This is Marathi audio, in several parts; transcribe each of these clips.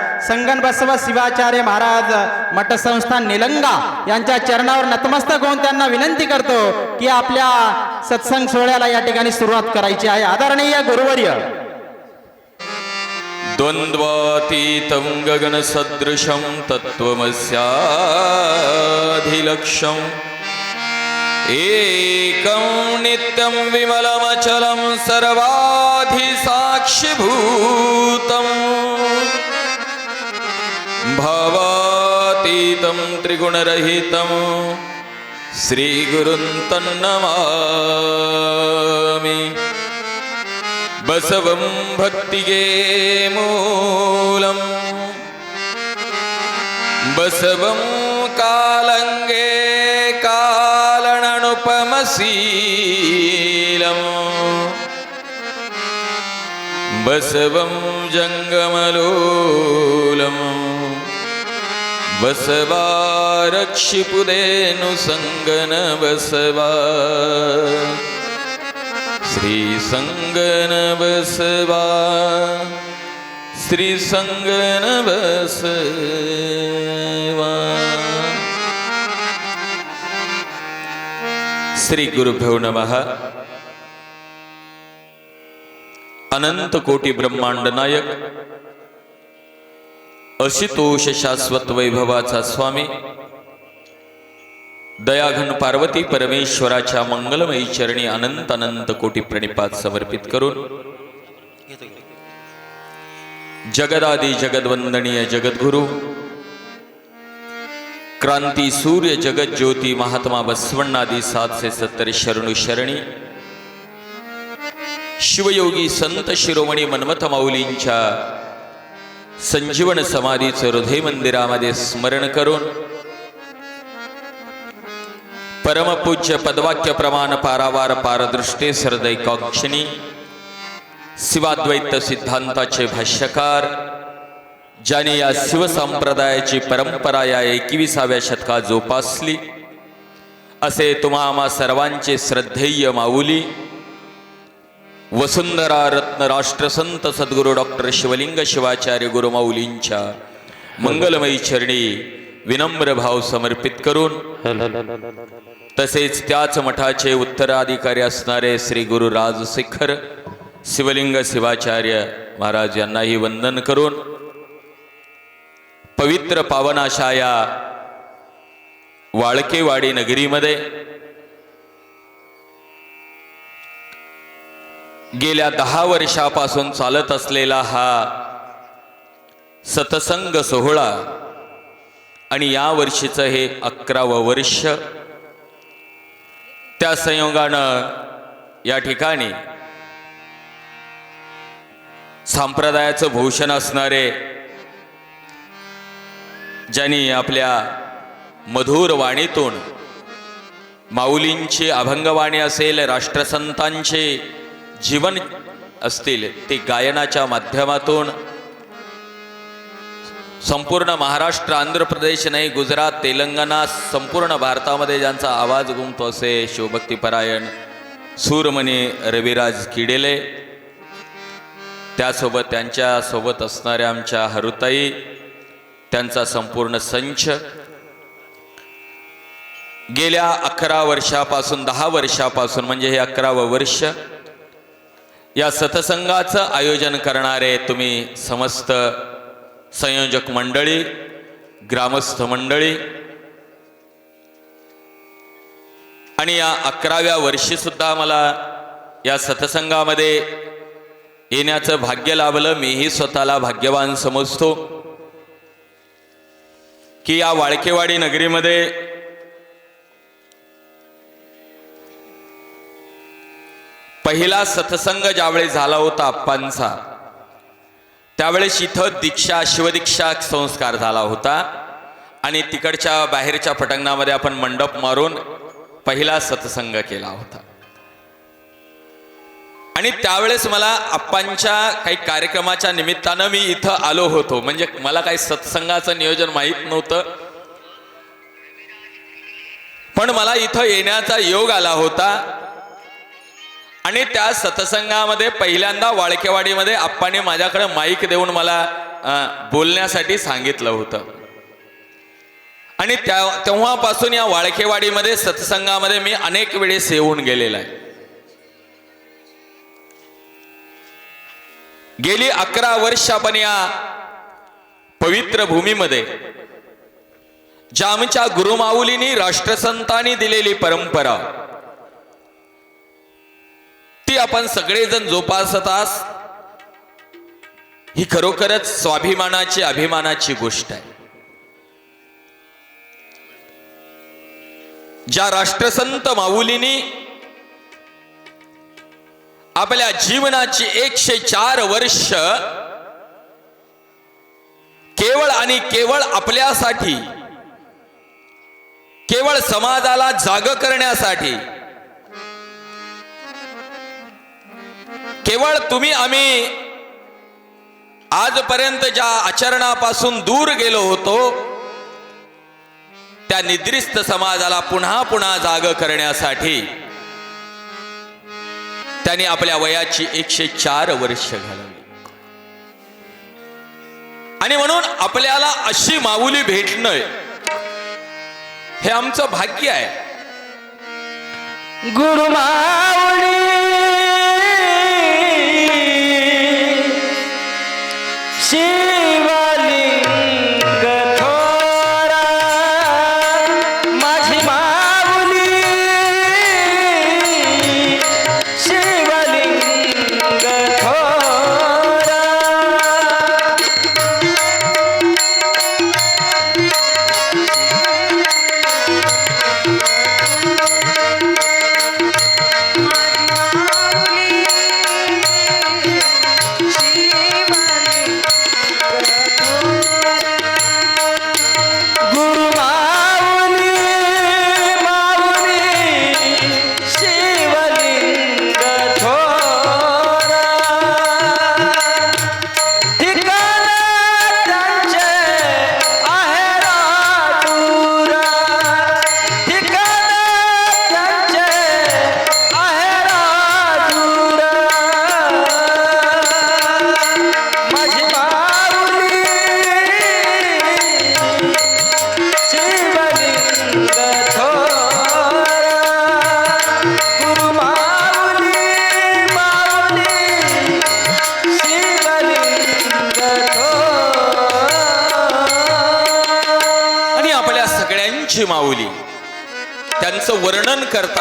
संगन बसव शिवाचार्य महाराज मठसंस्थान निलंगा. यांच्या चरणावर नतमस्तक होऊन त्यांना विनंती करतो की आपल्या सत्संग सोहळ्याला या ठिकाणी सुरुवात करायची आहे. आदरणीय गुरुवर्य. द्वन्द्वातीतं गगनसदृशं तत्त्वमस्याधिलक्ष्यम् एकं नित्यं विमलमचलं सर्वाधिसाक्षिभूतम्. भावातीतं त्रिगुणरहितं श्रीगुरुं तन्नमामि बसवं भक्तिगे मूलम्। बसवं कालङ्गे कालणनुपमशीलम् बसवं जङ्गमलोलम् बसवा रक्षिपुदेनुसङ्गन बसवा. श्रीसङ्गन बसवा श्रीसङ्गन बसवा. श्री गुरुभ्यो नमः. अनंत कोटी ब्रह्मांड नायक अशितोष शाश्वत वैभवाचा स्वामी दयाघन पार्वती परमेश्वराच्या मंगलमयी चरणी अनंत अनंत कोटी प्रणिपात समर्पित करून जगदादी जगदवंदनीय जगद्गुरु क्रांती सूर्य जगत ज्योती महात्मा बसवण्णादी सातशे सत्तर शरणु शरणी शिवयोगी संत शिरोमणी मन्मथ माऊलींच्या संजीवन समाधीचं हृदय मंदिरामध्ये स्मरण करून परमपूज्य पदवाक्य प्रमाण पारावार पारदृष्टे सरदैकाक्षणी शिवाद्वैत सिद्धांताचे भाष्यकार ज्याने या शिवसंप्रदायाची परंपरा या एकविसाव्या शतकात जोपासली असे तुम्हा आम्हा सर्वांचे श्रद्धेय माऊली वसुंधरा रत्न राष्ट्रसंत सद्गुरू डॉक्टर शिवलिंग शिवाचार्य गुरुमाऊलींच्या मंगलमयी चरणी विनम्र भाव समर्पित करून तसेच त्याच मठाचे उत्तराधिकारी असणारे श्री गुरु राजशेखर शिवलिंग शिवाचार्य महाराज यांनाही वंदन करून पवित्र पावनाशा या वाळकेवाडी नगरीमध्ये गेल्या दहा वर्षापासून चालत असलेला हा सतसंग सोहळा आणि या वर्षीचं हे अकरावं वर्ष त्या संयोगानं या ठिकाणी संप्रदायाचं भूषण असणारे ज्यांनी आपल्या मधुर वाणीतून माऊलींची अभंगवाणी असेल राष्ट्रसंतांची जीवन असतील ते गायनाच्या माध्यमातून. संपूर्ण महाराष्ट्र आंध्र प्रदेश नाही गुजरात तेलंगणा संपूर्ण भारतामध्ये ज्यांचा आवाज गुमतो असे शिवभक्तीपरायण सूरमणी रविराज किडेले त्यासोबत त्यांच्यासोबत असणाऱ्या आमच्या हरुताई त्यांचा संपूर्ण संच. गेल्या अकरा वर्षापासून दहा वर्षापासून म्हणजे हे अकरावं वर्ष या सतसंगाचं आयोजन करणारे तुम्ही समस्त संयोजक मंडळी ग्रामस्थ मंडळी आणि या अकराव्या वर्षी सुद्धा मला या सतसंगामध्ये येण्याचं भाग्य लाभलं. मीही स्वतःला भाग्यवान समजतो की या वाळकेवाडी नगरीमध्ये पहिला सत्संग ज्यावेळी झाला होता आप्पांचा त्यावेळेस इथं दीक्षा शिवदीक्षा संस्कार झाला होता. आणि तिकडच्या बाहेरच्या पटंगणामध्ये आपण मंडप मारून पहिला सत्संग केला होता. आणि त्यावेळेस मला आप्पांच्या काही कार्यक्रमाच्या निमित्तानं मी इथं आलो होतो. म्हणजे मला काही सत्संगाचं नियोजन माहीत नव्हतं. पण मला इथं येण्याचा योग आला होता. आणि त्या सत्संगामध्ये पहिल्यांदा वाळकेवाडीमध्ये आप्पाने माझ्याकडे माईक देऊन मला बोलण्यासाठी सांगितलं होतं. आणि त्या तेव्हापासून या वाळकेवाडीमध्ये सत्संगामध्ये मी अनेक वेळेस येऊन गेलेला आहे. गेली अकरा वर्ष आपण या पवित्र भूमीमध्ये ज्या आमच्या गुरुमाऊलीनी राष्ट्रसंतांनी दिलेली परंपरा ती आपण सगळेजण जोपासत आस. ही खरोखरच स्वाभिमानाची अभिमानाची गोष्ट आहे. ज्या राष्ट्रसंत माऊलीनी आपल्या जीवनाची एकशे चार वर्ष केवळ आणि केवळ आपल्यासाठी केवळ समाजाला जाग करण्यासाठी केवळ तुम्ही आम्ही आजपर्यंत ज्या आचरणापासून दूर गेलो होतो त्या निद्रिस्त समाजाला पुन्हा पुन्हा जाग करण्यासाठी त्यांनी आपल्या वयाची एकशे चार वर्ष घालवली. आणि म्हणून आपल्याला अशी माऊली भेटणं हे आमचं भाग्य आहे. गुरुमाऊली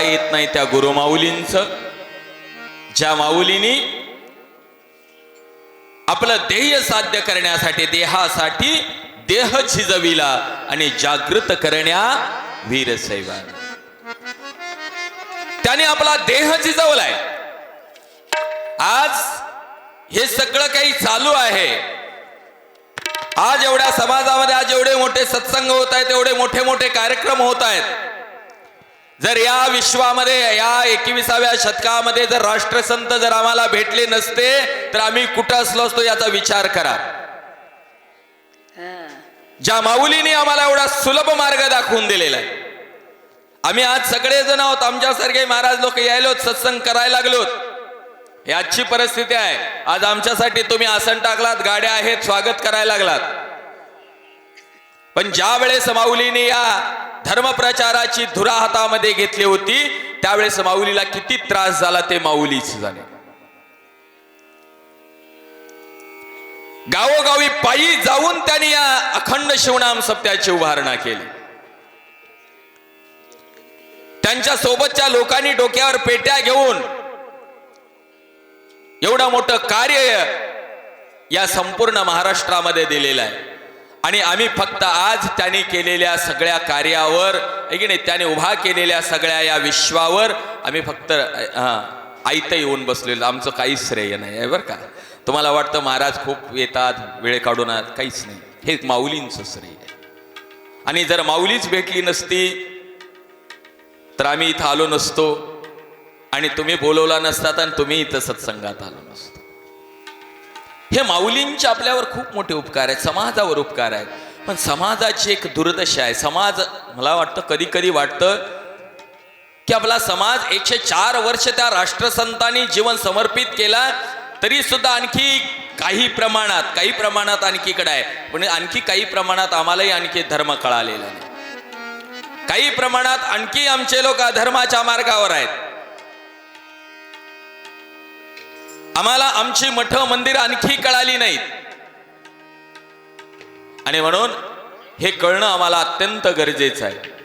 वर्णन करता येत नाही त्या गुरुमाऊलींचं ज्या माऊलीनी आपलं ध्येय साध्य करण्यासाठी देहासाठी देह झिजविला आणि जागृत करण्या वीर सैवान. त्याने आपला देह झिजवलाय. आज हे सगळं काही चालू आहे. आज एवढ्या समाजामध्ये आज एवढे मोठे सत्संग होत आहेत एवढे मोठे मोठे कार्यक्रम होत आहेत. जर या विश्वामध्ये या एकविसाव्या शतकामध्ये जर राष्ट्रसंत जर आम्हाला भेटले नसते तर आम्ही कुठं असलो असतो याचा विचार करा. ज्या माऊलीने आम्हाला एवढा सुलभ मार्ग दाखवून दिलेला आहे. आम्ही आज सगळेजण आहोत आमच्यासारखे महाराज लोक यायलोत सत्संग करायला लागलोत ही आजची परिस्थिती आहे. आज आमच्यासाठी तुम्ही आसन टाकलात गाड्या आहेत स्वागत करायला लागलात. पण ज्या वेळेस माऊलीने या धर्मप्रचाराची धुरा हातामध्ये घेतली होती त्यावेळेस माऊलीला किती त्रास झाला ते माऊलीच झाले गावोगावी पायी जाऊन त्यांनी या अखंड शिवनाम सप्त्याची उभारणा केली. त्यांच्या सोबतच्या लोकांनी डोक्यावर पेट्या घेऊन एवढं मोठं कार्य या संपूर्ण महाराष्ट्रामध्ये दिलेलं आहे. आणि आम्ही फक्त आज त्याने केलेल्या सगळ्या कार्यावर की नाही? त्याने उभा केलेल्या सगळ्या या विश्वावर आम्ही फक्त आयत येऊन बसलेलो. आमचं काहीच श्रेय नाही आहे बरं का? तुम्हाला वाटतं महाराज खूप येतात वेळ काढून काहीच नाही. हे माऊलींचं श्रेय आहे. आणि जर माऊलीच भेटली नसती तर आम्ही इथं आलो नसतो. आणि तुम्ही बोलवला नसतात आणि तुम्ही इथं सत्संगात आलो नसतो. हे माऊलींचे आपल्यावर खूप मोठे उपकार आहेत समाजावर उपकार आहेत. पण समाजाची एक दुर्दशा आहे. समाज मला वाटतं कधी कधी वाटतं की आपला समाज एकशे चार वर्ष त्या राष्ट्रसंतांनी जीवन समर्पित केला तरी सुद्धा आणखी काही प्रमाणात काही प्रमाणात आणखी इकडे आहे. पण आणखी काही प्रमाणात आम्हालाही आणखी धर्म कळालेला नाही. काही प्रमाणात आणखी आमचे लोक अधर्माच्या मार्गावर आहेत. आम्हाला आमची मठ मंदिर आणखी कळाली नाहीत. आणि म्हणून हे कळणं आम्हाला अत्यंत गरजेचं आहे.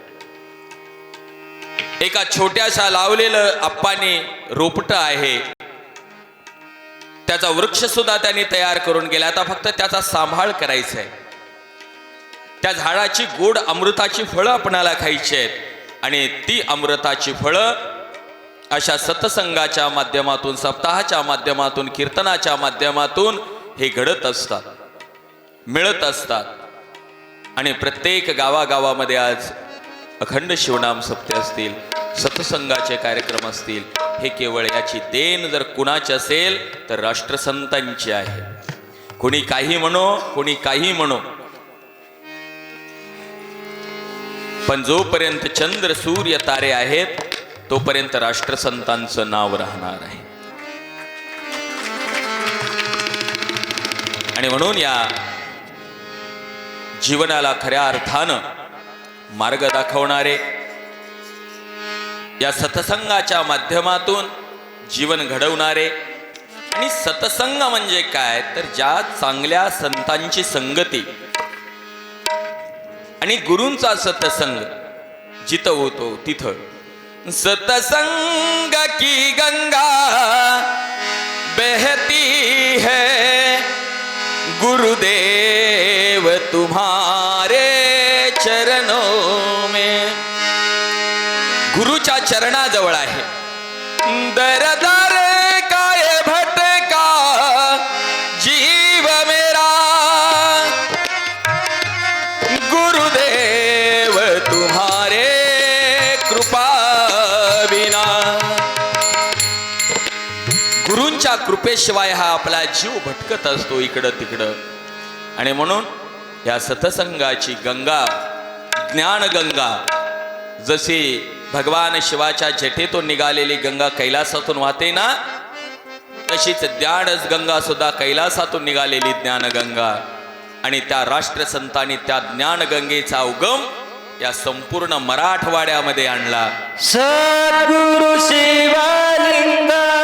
एका छोट्याशा लावलेलं आप्पाने रोपट आहे. त्याचा वृक्ष सुद्धा त्यांनी तयार करून गेला. आता फक्त त्याचा सांभाळ करायचा आहे. त्या झाडाची गोड अमृताची फळं आपणाला खायची आहेत. आणि ती अमृताची फळं अशा सत्संगाच्या माध्यमातून सप्ताहाच्या माध्यमातून कीर्तनाच्या माध्यमातून हे घडत असतात मिळत असतात. आणि प्रत्येक गावागावामध्ये आज अखंड शिवनाम सप्ते असतील सत्संगाचे कार्यक्रम असतील हे केवळ याची देण जर कुणाची असेल तर राष्ट्रसंतांची आहे. कोणी काही म्हणो कोणी काही म्हणो. पण जोपर्यंत चंद्र सूर्य तारे आहेत तोपर्यंत राष्ट्रसंतांचं नाव राहणार आहे. आणि म्हणून या जीवनाला खऱ्या अर्थानं मार्ग दाखवणारे या सत्संगाच्या माध्यमातून जीवन घडवणारे आणि सत्संग म्हणजे काय? तर ज्या चांगल्या संतांची संगती आणि गुरूंचा सत्संग जिथं होतो तिथं. सतसंग की गंगा बहती है। गुरुदेव तुम्हारे चरणों में गुरुच्या चरणाजवळ आहे। दर कृपेशिवाय हा आपला जीव भटकत असतो इकडं तिकडं. आणि म्हणून या सतसंगाची गंगा ज्ञानगंगा जशी भगवान शिवाच्या जटेतून निघालेली गंगा कैलासातून वाहते ना तशीच ज्ञानच गंगा सुद्धा कैलासातून निघालेली ज्ञानगंगा. आणि त्या राष्ट्रसंतांनी त्या ज्ञानगंगेचा उगम या संपूर्ण मराठवाड्यामध्ये आणला. सद्गुरु शिवालिंगा.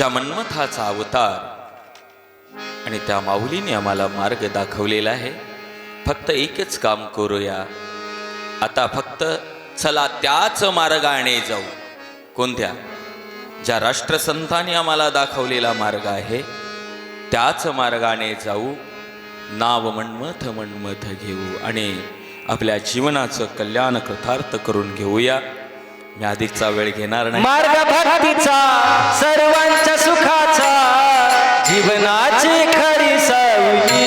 ज्या मन्मथाचा अवतार. आणि त्या माऊलीने आम्हाला मार्ग दाखवलेला आहे. फक्त एकच काम करूया. आता फक्त चला त्याच मार्गाने जाऊ. कोणत्या? ज्या राष्ट्रसंतांनी आम्हाला दाखवलेला मार्ग आहे त्याच मार्गाने जाऊ. नाव मन्मथ मन्मथ घेऊ. आणि आपल्या जीवनाचं कल्याण कृतार्थ करून घेऊया. मी अधिकचा वेळ घेणार नाही. मार्ग भक्तीचा सर्वांच्या सुखाचा जीवनाची खरी सावली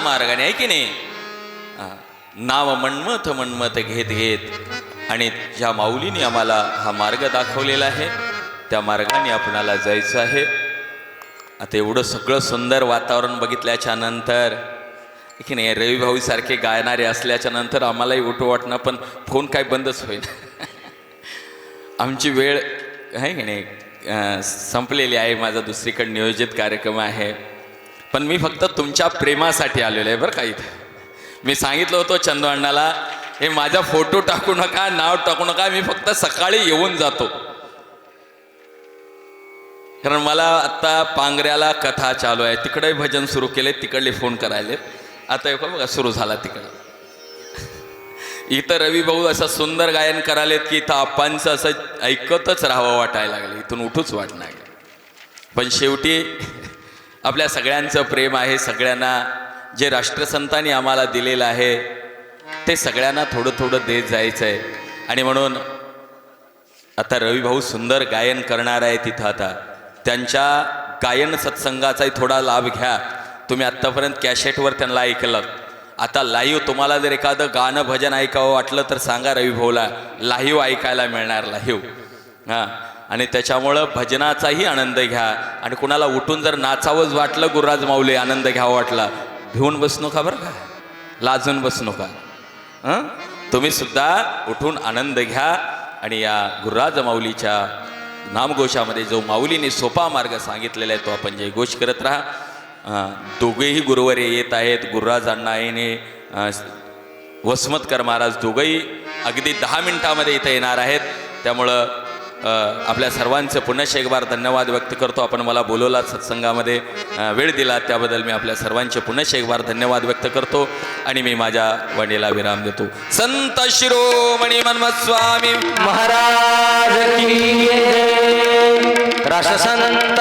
मार्गाने आहे की नाही? नाव मन्मथ मन्मथ घेत घेत. आणि ज्या माऊलीने आम्हाला हा मार्ग दाखवलेला आहे त्या मार्गाने आपणाला जायचं आहे. आता एवढं सगळं सुंदर वातावरण बघितल्याच्या नंतर की नाही रविभाऊ सारखे गायणारे असल्याच्या नंतर आम्हालाही उठू वाटणं पण फोन काय बंदच होईल आमची वेळ आहे की नाही संपलेली आहे. माझा दुसरीकडे नियोजित कार्यक्रम आहे. पण मी फक्त तुमच्या प्रेमासाठी आलेलो आहे बरं का इथं? मी सांगितलं होतं चंदू अण्णाला हे माझा फोटो टाकू नका नाव टाकू नका मी फक्त सकाळी येऊन जातो. कारण मला आत्ता पांगऱ्याला कथा चालू आहे. तिकडे भजन सुरू केले तिकडले फोन करायले. आता हे बघा सुरू झाला तिकडं. इथं रवी भाऊ असं सुंदर गायन करायलेत की इथं आप्पांचं असं ऐकतच राहावं वाटायला लागलं. इथून उठूच वाटणार पण शेवटी आपल्या सगळ्यांचं प्रेम आहे सगळ्यांना जे राष्ट्रसंतांनी आम्हाला दिलेलं आहे ते सगळ्यांना थोडं थोडं देत जायचं आहे आणि म्हणून आता रविभाऊ सुंदर गायन करणार आहे तिथं आता. त्यांच्या गायन सत्संगाचाही थोडा लाभ घ्या. तुम्ही आत्तापर्यंत कॅशेटवर त्यांना ऐकलं. आता लाईव्ह तुम्हाला जर एखादं गाणं भजन ऐकावं वाटलं तर सांगा रविभाऊला. लाईव्ह ऐकायला मिळणार लाईव्ह. हां. आणि त्याच्यामुळं भजनाचाही आनंद घ्या. आणि कुणाला उठून जर नाचावंच वाटलं गुरुराज माऊली आनंद घ्यावा वाटला भिवून बसू नका बरं का? लाजून बसू नका. तुम्ही सुद्धा उठून आनंद घ्या आणि या गुरुराज माऊलीच्या नामघोषामध्ये जो माऊलीने सोपा मार्ग सांगितलेला आहे तो आपण जयघोष करत राहा. दोघेही गुरुवारी येत आहेत गुरुराज अण्णाईने वसमतकर महाराज दोघंही अगदी दहा मिनिटामध्ये इथं येणार आहेत. त्यामुळं आपल्या सर्वांचे पुन्हा एक बार धन्यवाद व्यक्त करतो. आपण मला बोलवला सत्संगामध्ये. वेळ दिला त्याबद्दल मी आपल्या सर्वांचे पुन्हा एक बार धन्यवाद व्यक्त करतो आणि मी माझ्या वडीला विराम देतो. संत शिरोमणी मन्मथ स्वामी महाराज की संत राष्ट्रसंत